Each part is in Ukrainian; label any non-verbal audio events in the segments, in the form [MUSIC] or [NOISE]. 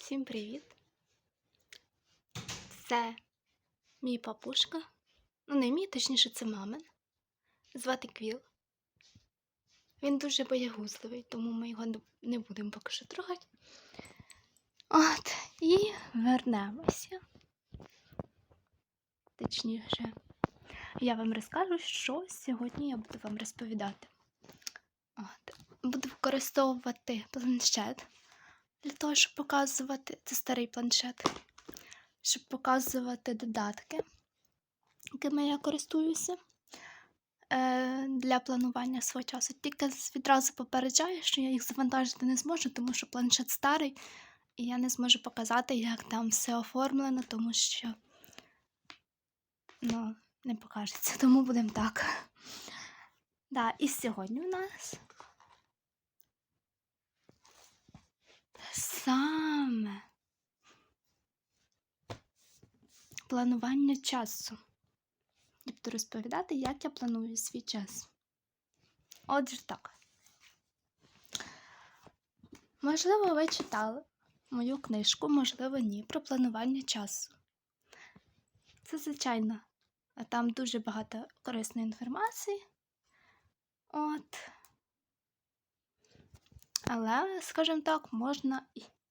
Всім привіт! Це мій папушка. Ну, не мій, точніше, це мамин. Звати Квіл. Він дуже боягузливий, тому ми його не- будемо поки що трогати. От, і вернемося. Точніше, я вам розкажу, що сьогодні я буду вам розповідати. От. Буду використовувати планшет для того, щоб показувати це старий планшет, щоб показувати додатки, якими я користуюся е, для планування свого часу. Тільки відразу попереджаю, що я їх завантажити не зможу, тому що планшет старий, і я не зможу показати, як там все оформлено, тому що ну, не покажеться. Тому будемо так. Да, і сьогодні у нас саме планування часу. Буду розповідати, як я планую свій час. Отже, так. Можливо, ви читали мою книжку, можливо, ні, про планування часу. Це звичайно, там дуже багато корисної інформації. От. Але, скажімо так, можна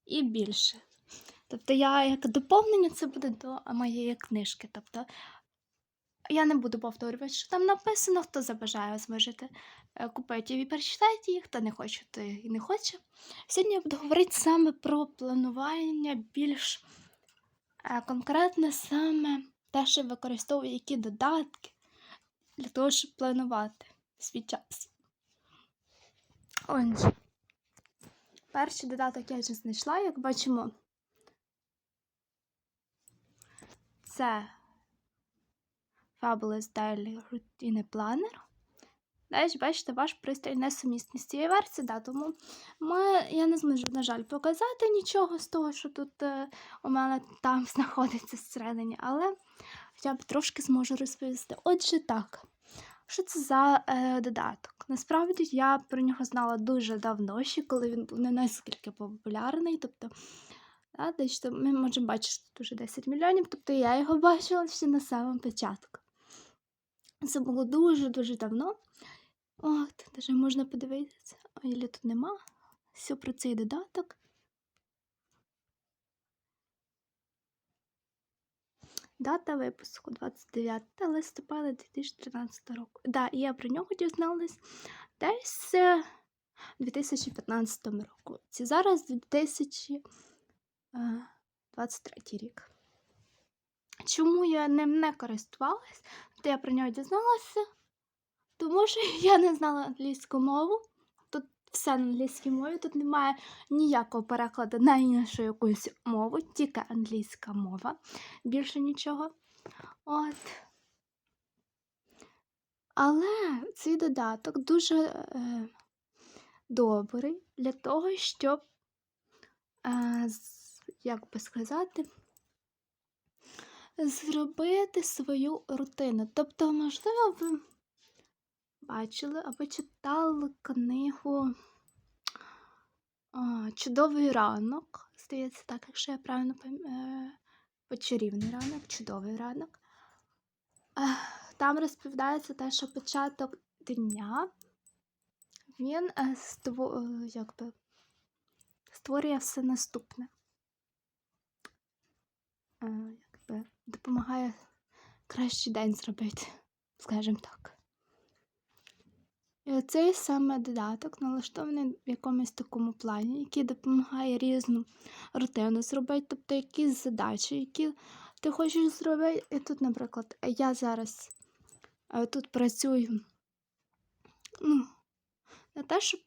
і, більше. Тобто я як доповнення це буде до моєї книжки. Тобто я не буду повторювати, що там написано, хто забажає, зможете купити і перечитайте їх, хто не хоче, то і не хоче. Сьогодні я буду говорити саме про планування більш е, конкретне саме те, що використовую які додатки для того, щоб планувати свій час. Отже. Перший додаток я вже знайшла, як бачимо. Це Fabulous Daily Routine Planner. Далі, бачите, ваш пристрій несумісний з цією версією, да, тому ми, я не зможу, на жаль, показати нічого з того, що тут е, у мене там [LAUGHS] знаходиться всередині, але хоча б трошки зможу розповісти. Отже, так. Що це за е, додаток? Насправді я про нього знала дуже давно, ще коли він був не наскільки популярний. Тобто, да, десь там ми можемо бачити що тут уже 10 мільйонів, тобто я його [LAUGHS] бачила ще на самому початку. Це було дуже-дуже давно. От, навіть можна подивитися, Ілі тут нема. Все про цей додаток. Дата випуску 29 листопада 2013 року. Да, і я про нього дізналась десь е, у 2015 році. Зараз 2023 рік. Чому я ним не користувалась? То я про нього дізналася, тому що [LAUGHS] я не знала англійську мову. Все на англійській мові, тут немає ніякого перекладу на іншу якусь мову, тільки англійська мова, більше нічого. От. Але цей додаток дуже е, добрий для того, щоб, е, як би сказати, зробити свою рутину. Тобто, можливо, ви бачили або читали книгу а, Чудовий ранок. Здається, так, якщо я правильно пам'ятаю. Чарівний ранок, чудовий ранок. Е, Там розповідається те, що початок дня він е, ство, е, якби, створює все наступне. Е, Якби, допомагає кращий день зробити, скажімо так. І Цей саме додаток налаштований в якомусь такому плані, який допомагає різну рутину зробити, тобто якісь задачі, які ти хочеш зробити. І тут, наприклад, я зараз е, тут працюю ну, на те, щоб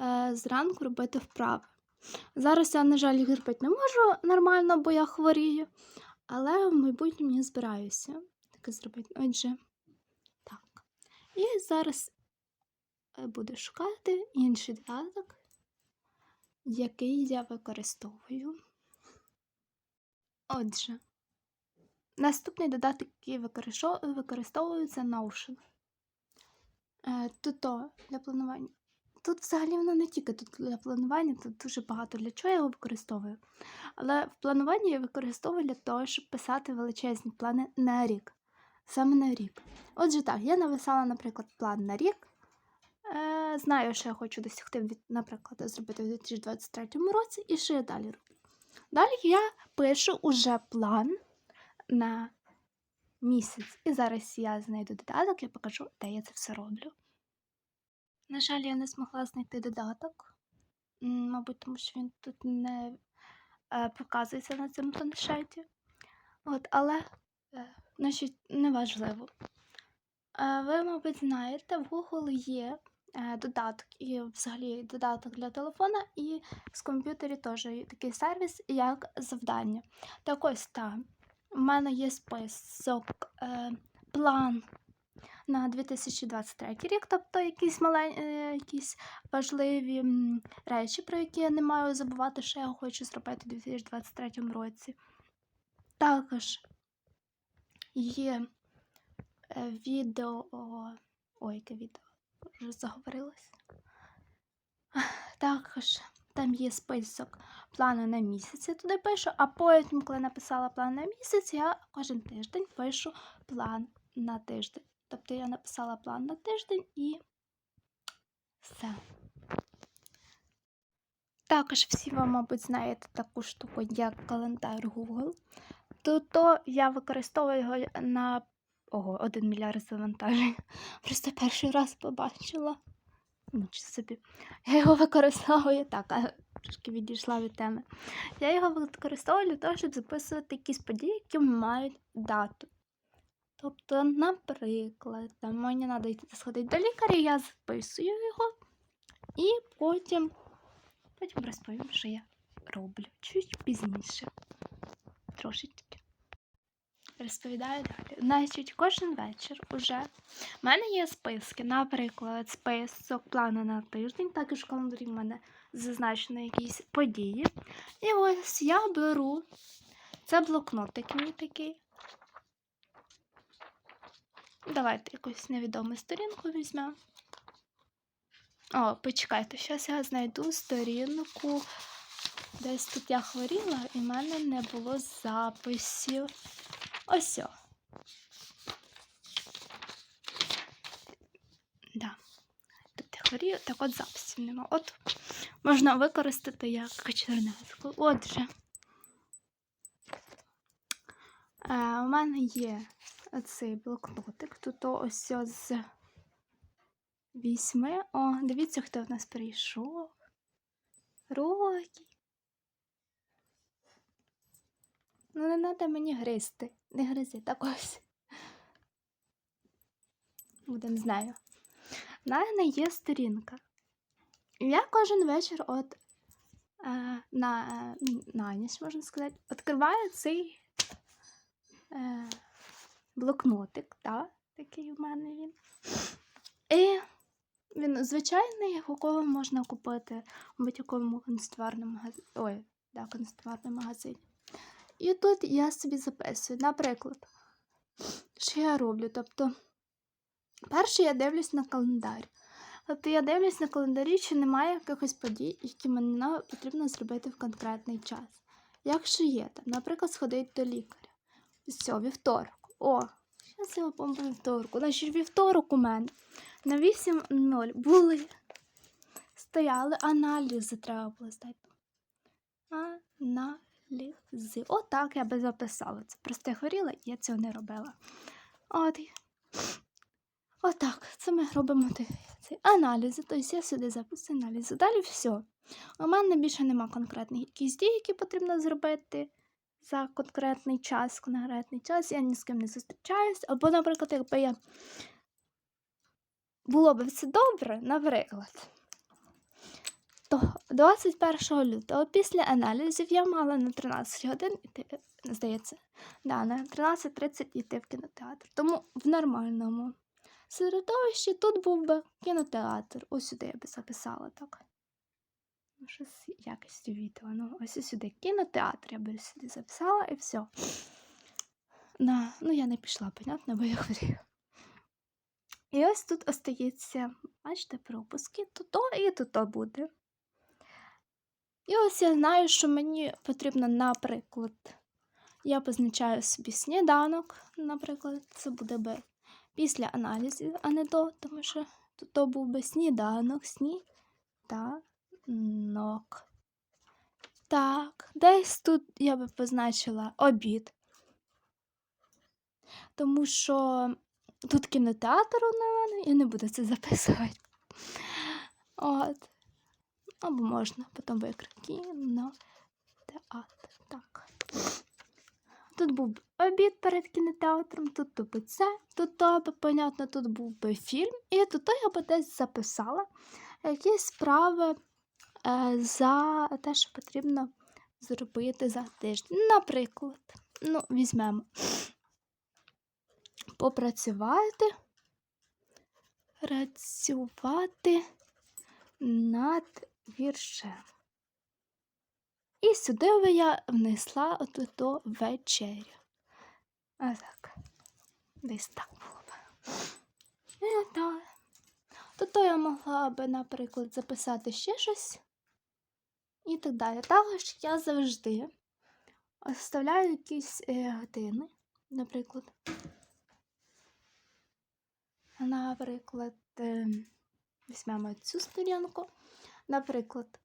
е, зранку робити вправи. Зараз я, на жаль, їх зробити не можу нормально, бо я хворію, але в майбутньому я збираюся таке зробити. Отже, так. І зараз е, буду шукати інший додаток, який я використовую. Отже, наступний додаток, який використовую, це Notion. Е, Тут то для планування тут взагалі воно не тільки тут для планування, тут дуже багато для чого я його використовую. Але в плануванні я використовую для того, щоб писати величезні плани на рік. Саме на рік. Отже, так, я написала, наприклад, план на рік. Е, знаю, що я хочу досягти, наприклад, зробити в 2023 році, і що я далі роблю. Далі я пишу уже план на місяць. І зараз я знайду додаток і покажу, де я це все роблю. На жаль, я не змогла знайти додаток. Мабуть, тому що він тут не е, показується на цьому планшеті. От, але е, значить, неважливо. Е, ви, мабуть, знаєте, в Google є додаток, і взагалі додаток для телефона, і з комп'ютері теж такий сервіс, як завдання. Так ось там. У мене є список, е, план на 2023 рік, тобто якісь малень... е, якісь важливі речі, про які я не маю забувати, що я хочу зробити у 2023 році. Також є е, відео. Ой, яке відео? Вже заговорилась. Також там є список плану на місяць, я туди пишу, а потім, коли написала план на місяць, я кожен тиждень пишу план на тиждень. Тобто я написала план на тиждень і все. Також всі ви, мабуть, знаєте таку штуку, як календар Google. То, я використовую його на ого, 1 мільярд завантажень. [LAUGHS] Просто перший раз побачила. Нічого собі. Я його використовую так, а трошки відійшла від теми. Я його використовую для того, щоб записувати якісь події, які мають дату. Тобто, наприклад, там мені треба йти сходити до лікаря, я записую його і потім, потім розповім, що я роблю чуть пізніше. Трошечки. Розповідаю далі. Значить, кожен вечір уже в мене є списки, наприклад, список плану на тиждень, також в календарі в мене зазначено якісь події. І ось я беру це блокнотик мій такий. Давайте якусь невідому сторінку візьмемо. О, почекайте, зараз я знайду сторінку. Десь тут я хворіла, і в мене не було записів. Ось. Да. Тут хворію, так от записів нема. От можна використати як чернетку. Отже. Е, у мене є цей блокнотик. Тут ось з вісьми. О, дивіться, хто в нас прийшов. Рокі. Ну, не треба мені гризти. Не гризи, так ось. Будем знаю. В мене є сторінка. Я кожен вечір от е, на, на ніч, можна сказати, відкриваю цей е, блокнотик, так, такий у мене він. І він звичайний, якого можна купити у будь-якому канцтоварному магазині. Ой, да, канцтоварному магазині. І тут я собі записую, наприклад, що я роблю. Тобто, перше я дивлюсь на календар. Тобто я дивлюсь на календарі, чи немає якихось подій, які мені потрібно зробити в конкретний час. Якщо є там, наприклад, сходить до лікаря. Все, вівторок. О, зараз я по вівторку. Значить, вівторок у мене на 8.0 були. Стояли аналізи, треба було здати. Аналізи. Отак я би записала. Це просто я хворіла, і я цього не робила. От. Отак. Це ми робимо ці аналізи. Тобто я сюди записую аналізи. Далі все. У мене більше нема конкретних якісь дій, які потрібно зробити за конкретний час. Конкретний час я ні з ким не зустрічаюсь. Або, наприклад, якби я було б все добре, наприклад, то 21 лютого після аналізів я мала на 13 годин іти, здається, да, на 13.30 йти в кінотеатр. Тому в нормальному середовищі тут був би кінотеатр. Ось сюди я би записала так. Ну, щось якістю відео. Ну, ось сюди кінотеатр я би сюди записала і все. На, ну, я не пішла, понятно, бо я хворію. І ось тут остається, бачите, пропуски, тут то і тут то буде. І ось я знаю, що мені потрібно, наприклад, я позначаю собі сніданок, наприклад, це буде би після аналізів, а не до, тому що тут то був би сніданок, сніданок. Так, десь тут я би позначила обід. Тому що тут кінотеатр у мене, я не буду це записувати. От. Або можна потім викрити кінотеатр. Так. Тут був обід перед кінотеатром, тут то би це, тут то би, понятно, тут був би фільм, і тут то я би десь записала якісь справи е, за те, що потрібно зробити за тиждень. Наприклад, ну, візьмемо попрацювати, працювати над віршем. І сюди би я внесла оту вечерю. А так. Десь так було б. І так. То, то я могла би, наприклад, записати ще щось і так далі. Також я завжди оставляю якісь е, години, наприклад. Наприклад, е, візьмемо цю сторінку. Наприклад,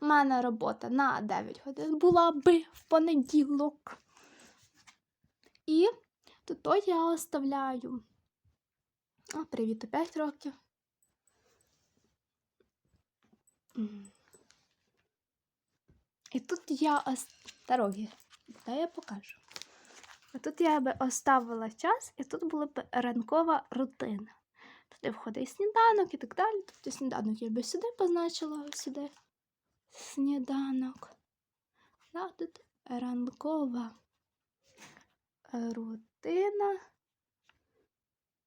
у мене робота на 9 годин була би в понеділок. І тут то я оставляю. О, привіт, 5 років. І тут я ос... дорогі, та я покажу. А тут я би оставила час, і тут була б ранкова рутина. Туди входить сніданок і так далі. Тобто сніданок я би сюди позначила сюди. Сніданок. Да, тут ранкова рутина.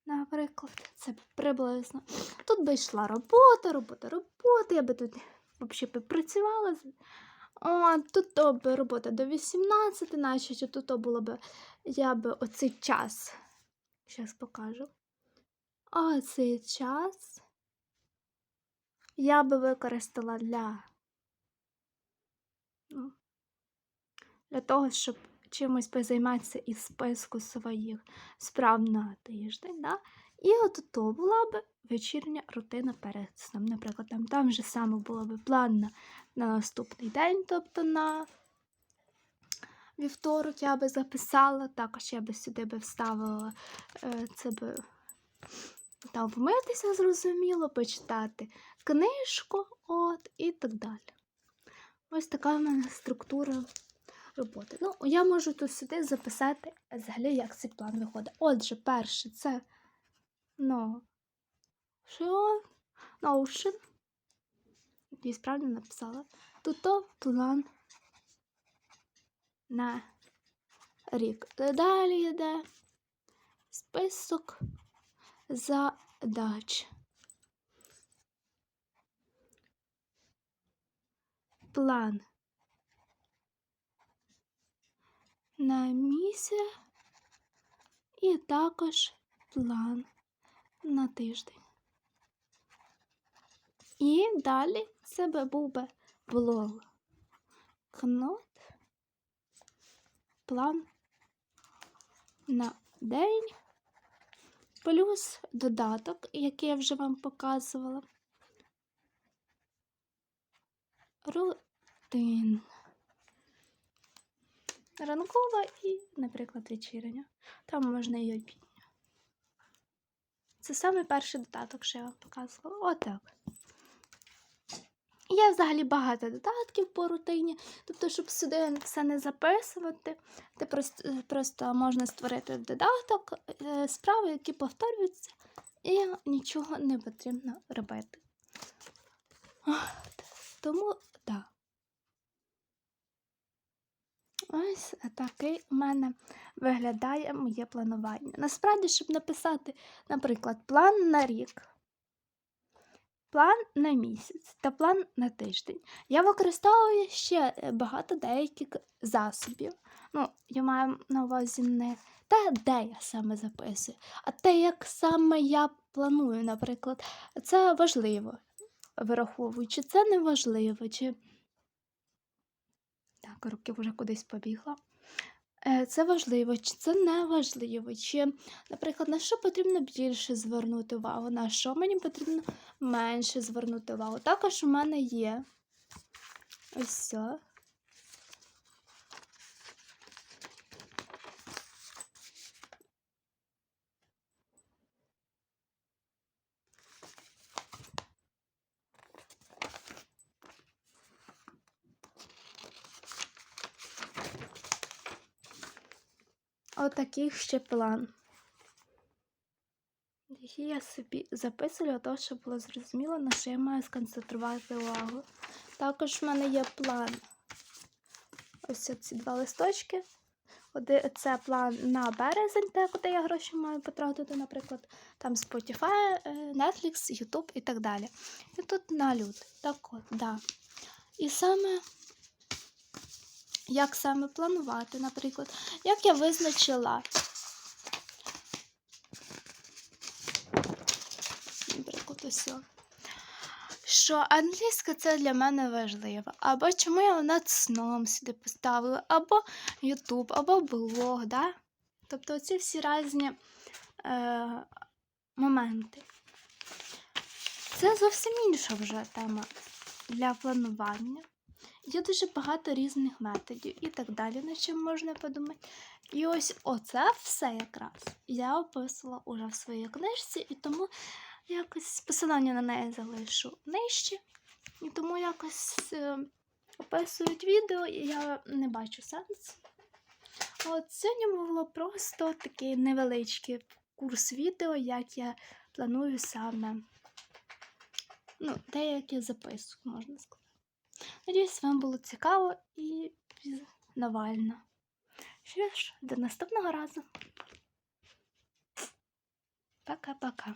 Наприклад, це приблизно. Тут би йшла робота, робота, робота. Я би тут взагалі працювала. О, тут то би робота до 18, наче тут то було б, я би оцей час. Зараз покажу. А цей час я би використала для, ну, для того, щоб чимось позайматися із списку своїх справ на тиждень. Да? І от то була б вечірня рутина перед сном. Наприклад, там, там же саме було б план на, на наступний день, тобто на вівторок я би записала, також я би сюди би вставила е, це би там вмитися, зрозуміло, почитати книжку, от, і так далі. Ось така в мене структура роботи. Ну, я можу тут сюди записати взагалі, як цей план виходить. Отже, перше, це no? Notion. Я справді написала. Тут то план на рік. Далі йде список задач. План на місяць і також план на тиждень. І далі це би був би блог. Кнот, план на день, плюс додаток, який я вже вам показувала. Рутин. Ранкова і, наприклад, вечірня. Там можна і обідня. Це саме перший додаток, що я вам показувала. Отак. Є взагалі багато додатків по рутині, тобто, щоб сюди все не записувати, ти просто, просто можна створити додаток, е, справи, які повторюються, і нічого не потрібно робити. Тому так. Ось такий у мене виглядає моє планування. Насправді, щоб написати, наприклад, план на рік, план на місяць та план на тиждень, я використовую ще багато деяких засобів. Ну, я маю на увазі не те, де я саме записую, а те, як саме я планую, наприклад. Це важливо, вираховую, чи це не важливо, чи. Так, руки вже кудись побігла. Е, Це важливо, чи це не важливо, чи, наприклад, на що потрібно більше звернути увагу, на що мені потрібно менше звернути увагу. Також у мене є ось це. Отакий ще план. Який я собі записую для того, щоб було зрозуміло, на що я маю сконцентрувати увагу. Також в мене є план. Ось ці два листочки. Це план на березень, те, куди я гроші маю потратити, наприклад, там Spotify, е, Netflix, YouTube і так далі. І тут на лют. Так от, да. І саме, як саме планувати, наприклад, як я визначила. Наприклад, ось. Що англійська це для мене важливо. Або чому я над сном сюди поставила, або Ютуб, або блог, да? Тобто оці всі різні е, моменти. Це зовсім інша вже тема для планування. Є дуже багато різних методів і так далі, над чим можна подумати. І ось оце все якраз я описувала уже в своїй книжці, і тому якось посилання на неї залишу нижче. І тому якось е, описують відео, і я не бачу сенсу. От сьогодні було просто такий невеличкий курс відео, як я планую саме. Ну, деякі записок, можна сказати. Надіюсь, вам було цікаво і Навально. Що ж, до наступного разу. Пока-пока.